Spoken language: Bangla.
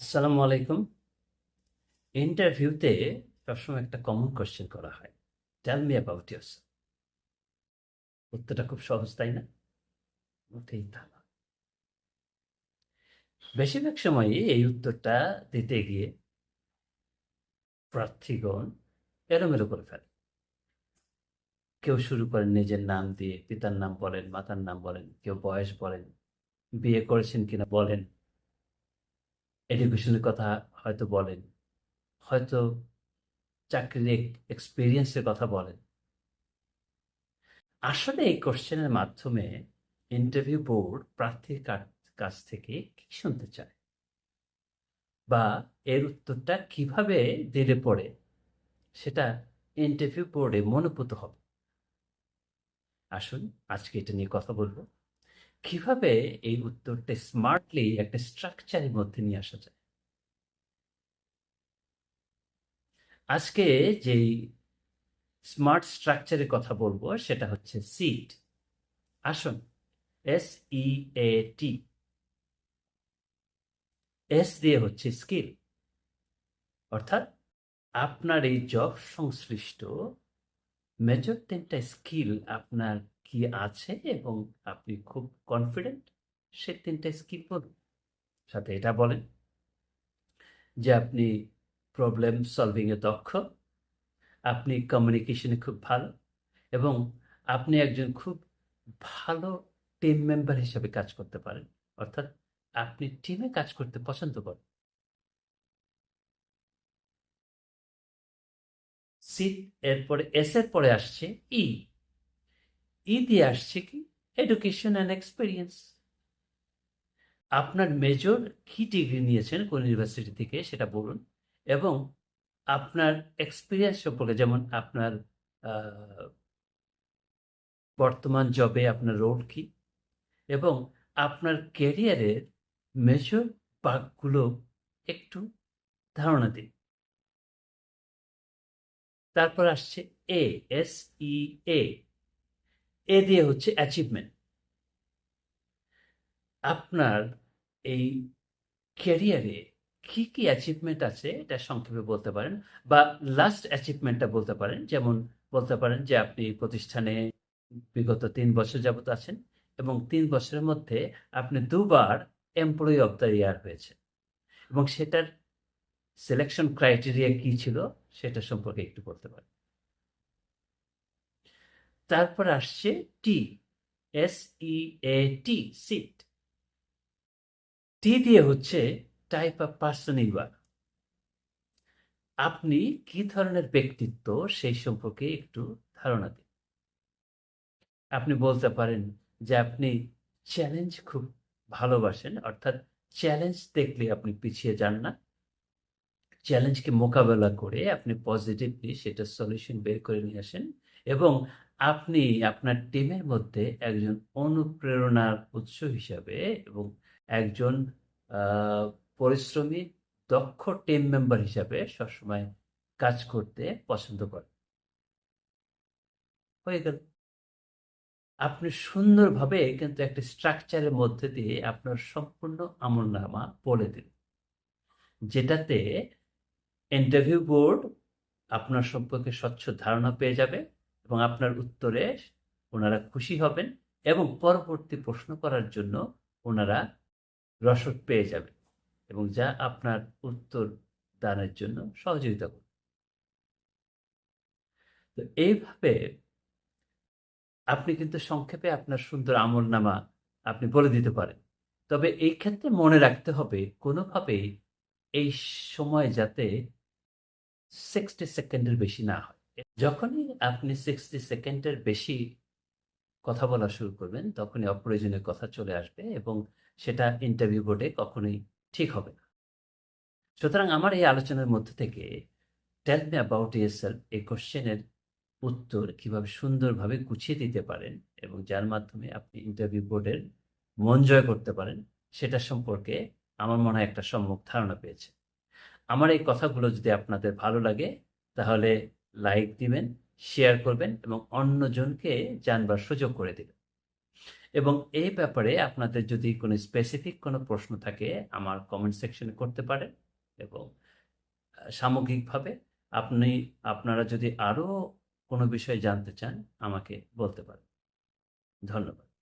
আসসালামু আলাইকুম। ইন্টারভিউতে সবসময় একটা কমন কোশ্চেন করা হয়। টেল মি অ্যাবাউট ইয়ার্স উত্তরটা খুব সহজ, তাই না? মোটেই তা না। বেশিরভাগ সময়ই এই উত্তরটা দিতে গিয়ে প্রার্থীগণ এলোমেলো করে ফেলে। কেউ শুরু করেন নিজের নাম দিয়ে, পিতার নাম বলেন, মাতার নাম বলেন, কেউ বয়স বলেন, বিয়ে করেছেন কিনা বলেন এডুকেশনের কথা হয়তো বলেন। হয়তো চাকরির এক্সপিরিয়েন্সের কথা বলেন। আসলে এই কোশ্চেনের মাধ্যমে ইন্টারভিউ বোর্ড প্রার্থীর কাছ থেকে কি শুনতে চায়? বা এর উত্তরটা কীভাবে দিলে পড়ে? সেটা ইন্টারভিউ বোর্ডে মনোভূত হবে। আসুন আজকে এটা নিয়ে কথা বলব। কীভাবে এই উত্তরটা স্মার্টলি একটা স্ট্রাকচারের মধ্যে নিয়ে আসা যায়? আজকে যেই স্মার্ট স্ট্রাকচারের কথা বলব, সেটা হচ্ছে সিট আসুন এস ই এ টি এস দিয়ে হচ্ছে স্কিল অর্থাৎ আপনার এই জব সংশ্লিষ্ট মেজর তিনটা স্কিল আপনার কি আছে এবং আপনি খুব কনফিডেন্ট সে তিনটা স্কিল বলুন সাথে এটা বলেন যে আপনি প্রবলেম সলভিংয়ে দক্ষ, আপনি কমিউনিকেশনে খুব ভালো এবং আপনি একজন খুব ভালো টিম মেম্বার হিসেবে কাজ করতে পারেন। অর্থাৎ আপনি টিমে কাজ করতে পছন্দ করেন। সি এরপরে এস এর পরে আসছে ই ই দিয়ে আসছে কি এডুকেশন অ্যান্ড এক্সপিরিয়েন্স আপনার মেজর কি ডিগ্রি নিয়েছেন কোন ইউনিভার্সিটি থেকে সেটা বলুন। এবং আপনার এক্সপিরিয়েন্স সম্পর্কে যেমন আপনার বর্তমান জবে আপনার রোল কি? এবং আপনার ক্যারিয়ারের মেজর পার্টগুলো একটু ধারণা দিন। তারপর আসছে এ এস ই এ এ দিয়ে হচ্ছে অ্যাচিভমেন্ট আপনার এই ক্যারিয়ারে কি কি অ্যাচিভমেন্ট আছে এটা সংক্ষেপে বলতে পারেন বা লাস্ট অ্যাচিভমেন্টটা বলতে পারেন? যেমন বলতে পারেন যে আপনি প্রতিষ্ঠানে বিগত তিন বছর যাবত আছেন এবং তিন বছরের মধ্যে আপনি দুবার এমপ্লয়ি অফ দ্য ইয়ার হয়েছে এবং সেটার সিলেকশন ক্রাইটেরিয়া কি ছিল সেটা সম্পর্কে একটু বলতে পারেন। তারপর আসছে টি এস ই এ টি সিট টি দিয়ে হচ্ছে type of person you are আপনি কি ধরনের ব্যক্তিত্ব সেই সম্পর্কে একটু ধারণা দিন। আপনি বলতে পারেন যে আপনি চ্যালেঞ্জ খুব ভালোবাসেন, অর্থাৎ চ্যালেঞ্জ দেখলে আপনি পিছিয়ে যান না। চ্যালেঞ্জকে মোকাবেলা করে আপনি পজিটিভলি সেটা সলিউশন বের করে নিয়ে আসেন এবং আপনি আপনার টিমের মধ্যে একজন অনুপ্রেরণার উৎস হিসাবে এবং একজন পরিশ্রমী, দক্ষ টিম মেম্বার হিসাবে সবসময় কাজ করতে পছন্দ করেন। হয়ে গেল। আপনি সুন্দরভাবে কিন্তু একটা স্ট্রাকচারের মধ্যে দিয়ে আপনার সম্পূর্ণ আমলনামা বলে দিন যেটাতে ইন্টারভিউ বোর্ড আপনার সম্পর্কে স্বচ্ছ ধারণা পেয়ে যাবে এবং আপনার উত্তরে ওনারা খুশি হবেন এবং পরবর্তী প্রশ্ন করার জন্য ওনারা রসদ পেয়ে যাবে এবং যা আপনার উত্তর দানের জন্য সহযোগিতা করবে তো এইভাবে আপনি কিন্তু সংক্ষেপে আপনার সুন্দর আমলনামা আপনি বলে দিতে পারেন। তবে এই ক্ষেত্রে মনে রাখতে হবে, কোনোভাবেই এই সময় যাতে সিক্সটি সেকেন্ডের বেশি না হয়। যখনই আপনি সিক্সটি সেকেন্ডের বেশি কথা বলা শুরু করবেন, তখনই অপ্রয়োজনীয় কথা চলে আসবে এবং সেটা ইন্টারভিউ বোর্ডে কখনোই ঠিক হবে না। সুতরাং আমার এই আলোচনার মধ্যে থেকে টেল মি অ্যাবাউট ইয়ারসেলফ এই কোশ্চেনের উত্তর কীভাবে সুন্দরভাবে গুছিয়ে দিতে পারেন এবং যার মাধ্যমে আপনি ইন্টারভিউ বোর্ডের মন জয় করতে পারেন, সেটা সম্পর্কে আমার মনে হয় একটা সম্যক ধারণা পেয়েছে। আমার এই কথাগুলো যদি আপনাদের ভালো লাগে, তাহলে লাইক দিবেন শেয়ার করবেন এবং অন্যজনকে জানবার সুযোগ করে দিবেন। এবং এই ব্যাপারে আপনাদের যদি কোনো স্পেসিফিক কোনো প্রশ্ন থাকে, আমার কমেন্ট সেকশনে করতে পারেন এবং সামগ্রিকভাবে আপনি, আপনারা যদি আরও কোনো বিষয়ে জানতে চান, আমাকে বলতে পারেন। ধন্যবাদ।